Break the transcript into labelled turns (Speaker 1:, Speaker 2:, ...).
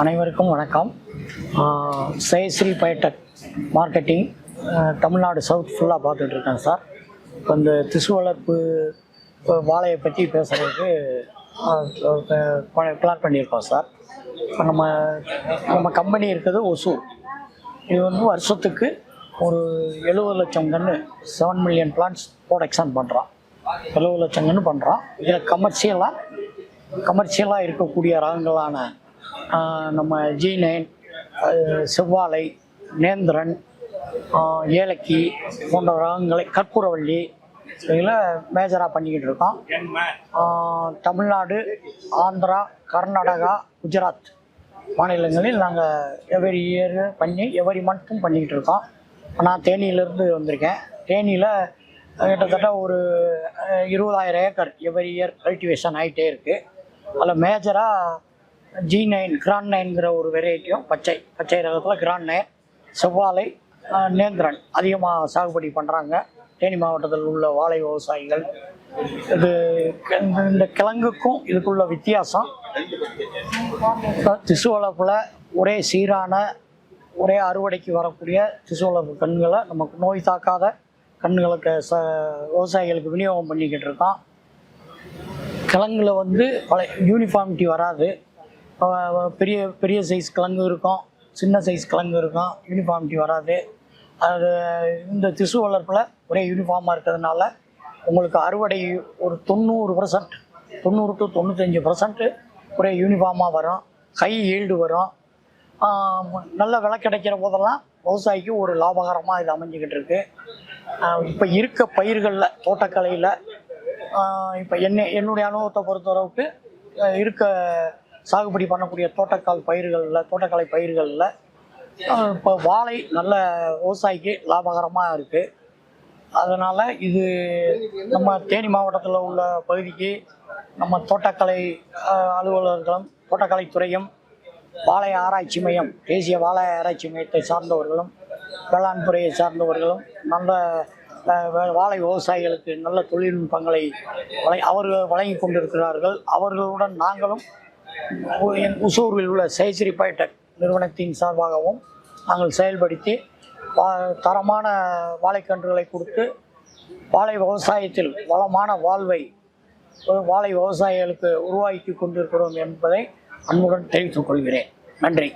Speaker 1: அனைவருக்கும் வணக்கம். ஆஹ் Jayashree biotech marketing Tamil Nadu south ஃபுல்லாக பார்த்துட்ருக்கேன் சார். இப்போ இந்த திசு வளர்ப்பு வாழையை பற்றி பேசுகிறதுக்கு பிளான் பண்ணியிருக்கோம் சார். இப்போ நம்ம நம்ம கம்பெனி இருக்கிறது ஒசூர் இது வந்து வருஷத்துக்கு ஒரு எழுபது லட்சம் கன்று செவன் மில்லியன் பிளான்ஸ் ப்ரொடக்ஷன் பண்ணுறோம் எழுபது லட்சம் கன்று பண்ணுறோம் இதில் கமர்ஷியலாக கமர்ஷியலாக இருக்கக்கூடிய ரகங்களான நம்ம ஜி நைன் செவ்வாழை நேந்திரன் ஏலக்கி போன்ற ரகங்களை கற்பூரவள்ளி இதில் மேஜராக பண்ணிக்கிட்டு இருக்கோம். தமிழ்நாடு ஆந்திரா கர்நாடகா குஜராத் மாநிலங்களில் நாங்கள் எவரி இயர் பண்ணி எவரி மந்த்தும் பண்ணிக்கிட்டு இருக்கோம். நான் தேனியிலேருந்து வந்திருக்கேன். தேனியில் கிட்டத்தட்ட ஒரு இருபதாயிரம் ஏக்கர் எவரி இயர் கல்டிவேஷன் ஆகிட்டே இருக்குது அதில் மேஜராக ஜி நைன் கிராண்ட் நைன்கிற ஒரு வெரைட்டியும் பச்சை பச்சை ரகத்தில் கிராண்ட் நைன் செவ்வாழை நேந்திரன் அதிகமாக சாகுபடி பண்ணுறாங்க தேனி மாவட்டத்தில் உள்ள வாழை விவசாயிகள். இது இந்த- கிழங்குக்கும் இதுக்குள்ள வித்தியாசம். திசு வளர்ப்பில் ஒரே சீரான ஒரே அறுவடைக்கு வரக்கூடிய திசு வளர்ப்பு கண்களை நமக்கு நோய் தாக்காத கண்களுக்கு ச விவசாயிகளுக்கு விநியோகம் பண்ணிக்கிட்டு இருக்கோம் கிழங்குல வந்து பல யூனிஃபார்மிட்டி வராது. பெரிய பெரிய சைஸ் கிழங்கு இருக்கும். சின்ன சைஸ் கிழங்கு இருக்கும். யூனிஃபார்மிட்டி வராது. அது இந்த திசு வளர்ப்பில் ஒரே யூனிஃபார்மாக இருக்கிறதுனால உங்களுக்கு அறுவடை ஒரு தொண்ணூறு பர்சன்ட் தொண்ணூறு டு தொண்ணூத்தஞ்சு பர்சன்ட்டு ஒரே யூனிஃபார்மாக வரும். ஹை ஈல்டு வரும். நல்ல விலை கிடைக்கிற போதெல்லாம் விவசாயிக்கு ஒரு லாபகரமாக இது அமைஞ்சிக்கிட்டு இருக்கு. இப்போ இருக்க பயிர்களில் தோட்டக்கலையில் இப்போ என்ன என்னுடைய அனுபவத்தை பொறுத்தளவுக்கு இருக்க சாகுபடி பண்ணக்கூடிய தோட்டக்கால் பயிர்களில் தோட்டக்கலை பயிர்களில் இப்போ வாழை நல்ல விவசாயிக்கு லாபகரமாக இருக்குது அதனால் இது நம்ம தேனி மாவட்டத்தில் உள்ள பகுதிக்கு நம்ம தோட்டக்கலை அலுவலர்களும் தோட்டக்கலைத்துறையும் வாழை ஆராய்ச்சி மையம் தேசிய வாழை ஆராய்ச்சி மையத்தை சார்ந்தவர்களும் வேளாண் துறையை சார்ந்தவர்களும் நல்ல வாழை விவசாயிகளுக்கு நல்ல தொழில்நுட்பங்களை வழங்கி அவர்கள் வழங்கி கொண்டிருக்கிறார்கள். அவர்களுடன் நாங்களும் என் உசூரில் உள்ள சேஸ்ரீ பைடெக் நிறுவனத்தின் சார்பாகவும் நாங்கள் செயல்படுத்தி தரமான வாழைக்கன்றுகளை கொடுத்து வாழை விவசாயத்தில் வளமான வாழ்வை ஒரு வாழை விவசாயிகளுக்கு உருவாக்கி கொண்டிருக்கிறோம் என்பதை அன்புடன் தெரிவித்துக் கொள்கிறேன். நன்றி.